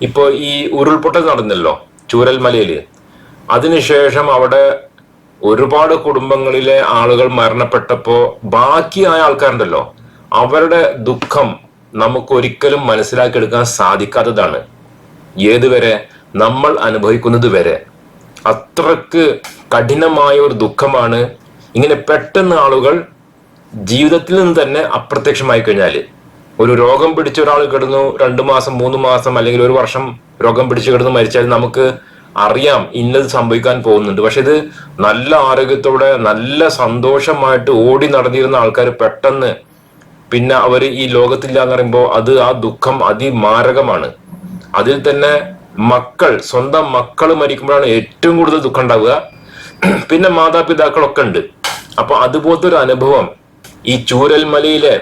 ഇപ്പോ ഈ ഉരുൾപൊട്ടൽ നടന്നല്ലോ ചൂരൽമലയിൽ അതിനുശേഷം അവിടെ ഒരുപാട് കുടുംബങ്ങളിലെ ആളുകൾ മരണപ്പെട്ടപ്പോൾ ബാക്കിയായ ആൾക്കാരുണ്ടല്ലോ അവരുടെ ദുഃഖം നമുക്ക് ഒരിക്കലും മനസ്സിലാക്കിയെടുക്കാൻ സാധിക്കാത്തതാണ്. ഏതുവരെ? നമ്മൾ അനുഭവിക്കുന്നത് വരെ. അത്രയ്ക്ക് കഠിനമായ ഒരു ദുഃഖമാണ് ഇങ്ങനെ പെട്ടെന്ന് ആളുകൾ ജീവിതത്തിൽ നിന്ന് തന്നെ അപ്രത്യക്ഷമായി കഴിഞ്ഞാൽ ഒരു രോഗം പിടിച്ച ഒരാൾ കിടന്നു രണ്ടു മാസം മൂന്ന് മാസം അല്ലെങ്കിൽ ഒരു വർഷം രോഗം പിടിച്ചു കിടന്നു മരിച്ചാൽ നമുക്ക് അറിയാം ഇന്നത് സംഭവിക്കാൻ പോകുന്നുണ്ട്. പക്ഷെ ഇത് നല്ല ആരോഗ്യത്തോടെ നല്ല സന്തോഷമായിട്ട് ഓടി നടന്നിരുന്ന ആൾക്കാർ പെട്ടെന്ന് പിന്നെ അവർ ഈ ലോകത്തില്ല എന്ന് പറയുമ്പോൾ അത് ആ ദുഃഖം അതിമാരകമാണ്. അതിൽ തന്നെ മക്കൾ സ്വന്തം മക്കൾ മരിക്കുമ്പോഴാണ് ഏറ്റവും കൂടുതൽ ദുഃഖം ഉണ്ടാവുക. പിന്നെ മാതാപിതാക്കളൊക്കെ ഉണ്ട്. അപ്പൊ അതുപോലത്തെ ഒരു അനുഭവം ഈ ചൂരൽമലയിലെ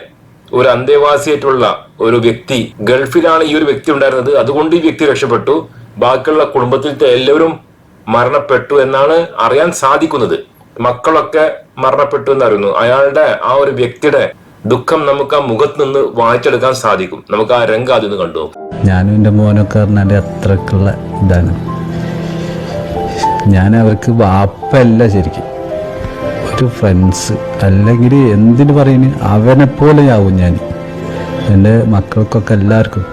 ഒരു അന്തേവാസിയായിട്ടുള്ള ഒരു വ്യക്തി. ഗൾഫിലാണ് ഈ ഒരു വ്യക്തി ഉണ്ടായിരുന്നത്. അതുകൊണ്ട് ഈ വ്യക്തി രക്ഷപ്പെട്ടു. ബാക്കിയുള്ള കുടുംബത്തിലത്തെ എല്ലാവരും മരണപ്പെട്ടു എന്നാണ് അറിയാൻ സാധിക്കുന്നത്. മക്കളൊക്കെ മരണപ്പെട്ടു എന്നറിയുന്നു. അയാളുടെ ആ ഒരു വ്യക്തിയുടെ ദുഃഖം നമുക്ക് ആ മുഖത്ത് നിന്ന് വായിച്ചെടുക്കാൻ സാധിക്കും. നമുക്ക് ആ രംഗം അതിൽ നിന്ന് കണ്ടു ഞാനും എന്റെ മോനൊക്കെ പറഞ്ഞാൽ അത്രക്കുള്ള ഇതാണ്. ഞാൻ അവർക്ക് വാപ്പല്ല ശരിക്കും. ഒരു ഫ്രണ്ട്സ് അല്ലെങ്കിൽ എന്തിനു പറയുന്നു അവനെ പോലെയാവും ഞാൻ. എന്റെ മക്കൾക്കൊക്കെ എല്ലാവർക്കും.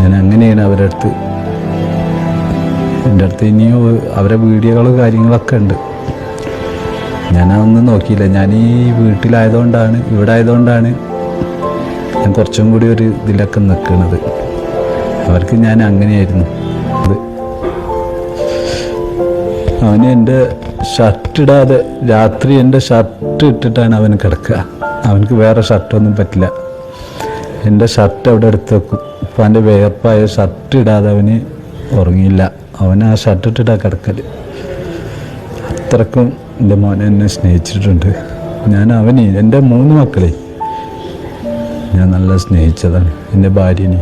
ഞാൻ അങ്ങനെയാണ് അവരുടെ അടുത്ത്. എന്റെ അടുത്ത് ഇനിയും അവരെ വീഡിയോകളും കാര്യങ്ങളൊക്കെ ഉണ്ട്. ഞാൻ അതൊന്നും നോക്കിയില്ല. ഞാൻ ഈ വീട്ടിലായതുകൊണ്ടാണ് ഇവിടെ ആയതുകൊണ്ടാണ് ഞാൻ കുറച്ചും കൂടി ഒരു ഇതിലൊക്കെ നിൽക്കുന്നത് അവർക്ക് ഞാൻ അങ്ങനെയായിരുന്നു. അവന് എന്റെ ഷർട്ട് ഇടാതെ രാത്രി എന്റെ ഷർട്ട് ഇട്ടിട്ടാണ് അവൻ കിടക്കുക. അവനക്ക് വേറെ ഷർട്ടൊന്നും പറ്റില്ല. എന്റെ ഷർട്ട് അവിടെ എടുത്ത് വെക്കും. ഇപ്പം അവന്റെ വേർപ്പായ ഷർട്ട് ഇടാതെ അവന് ഉറങ്ങിയില്ല. അവൻ ആ ഷർട്ട് ഇട്ടിട്ടാണ് കിടക്കൽ അത്രക്കും എന്റെ മോൻ എന്നെ സ്നേഹിച്ചിട്ടുണ്ട്. ഞാൻ അവനെ എന്റെ മൂന്ന് മക്കളെ ഞാൻ നല്ല സ്നേഹിച്ചതാണ്. എന്റെ ഭാര്യനെ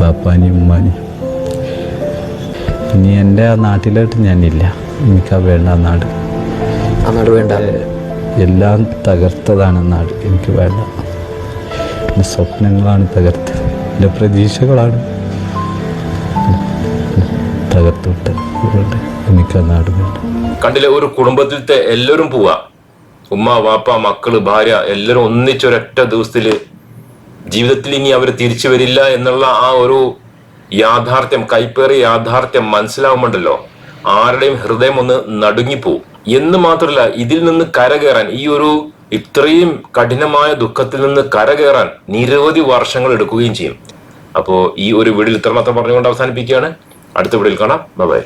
ബാപ്പാനി ഉമ്മാനി ഇനി എന്റെ നാട്ടിലോട്ട് ഞാനില്ല. എനിക്കാ വേണ്ട ആ നാട് ആ നാട് വേണ്ട എല്ലാം തകർത്തതാണ് നാട് എനിക്ക് വേണ്ട. എന്റെ സ്വപ്നങ്ങളാണ് തകർത്തത്. എന്റെ പ്രതീക്ഷകളാണ് തകർത്തുവിട്ട് അതുകൊണ്ട് എനിക്ക് ആ നാട് വേണ്ട. കണ്ടില്ലേ ഒരു കുടുംബത്തിലത്തെ എല്ലാവരും പോവാ. ഉമ്മ വാപ്പ മക്കൾ ഭാര്യ എല്ലാവരും ഒന്നിച്ചൊരൊറ്റ ദിവസത്തിൽ ജീവിതത്തിൽ ഇനി അവർ തിരിച്ചു വരില്ല എന്നുള്ള ആ ഒരു യാഥാർത്ഥ്യം കൈപ്പേറിയ യാഥാർത്ഥ്യം മനസ്സിലാവുമ്പോണ്ടല്ലോ. ആരുടെയും ഹൃദയം ഒന്ന് നടുങ്ങിപ്പോവും. എന്ന് മാത്രമല്ല ഇതിൽ നിന്ന് കരകയറാൻ ഈ ഒരു ഇത്രയും കഠിനമായ ദുഃഖത്തിൽ നിന്ന് കരകയറാൻ നിരവധി വർഷങ്ങൾ എടുക്കുകയും ചെയ്യും. അപ്പോൾ ഈ ഒരു വീഡിയോയിൽ ഇത്രമാത്രം പറഞ്ഞുകൊണ്ട് അവസാനിപ്പിക്കുകയാണ്. അടുത്ത വീഡിയോയിൽ കാണാം. ബൈ